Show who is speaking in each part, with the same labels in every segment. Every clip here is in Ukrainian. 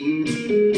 Speaker 1: Música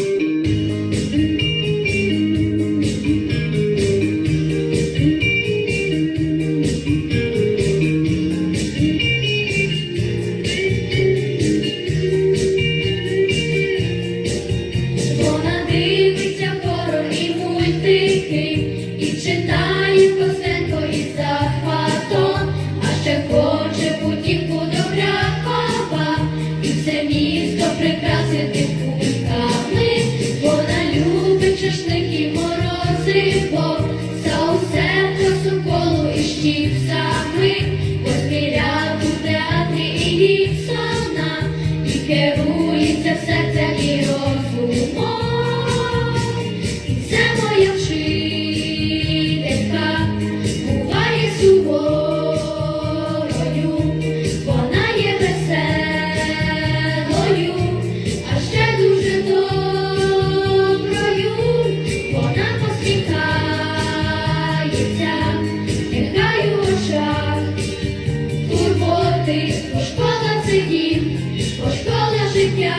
Speaker 1: ти, шкода це дім, бо школа життя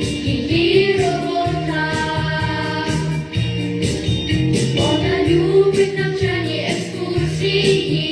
Speaker 1: і її робота. Вона любить навчання екскурсії.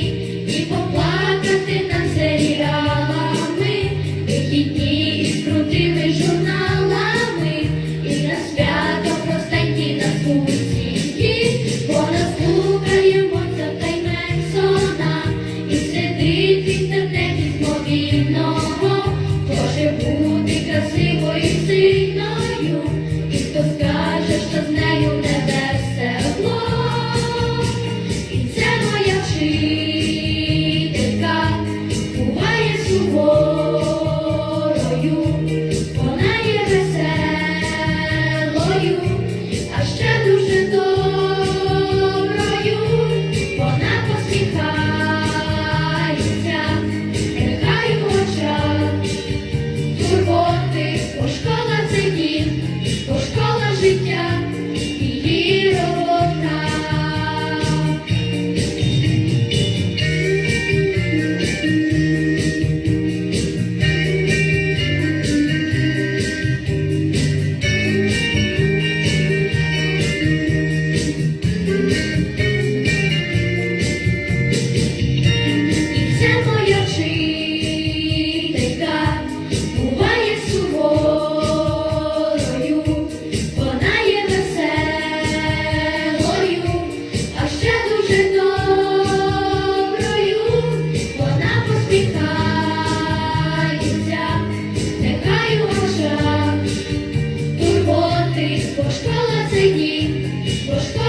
Speaker 1: baby.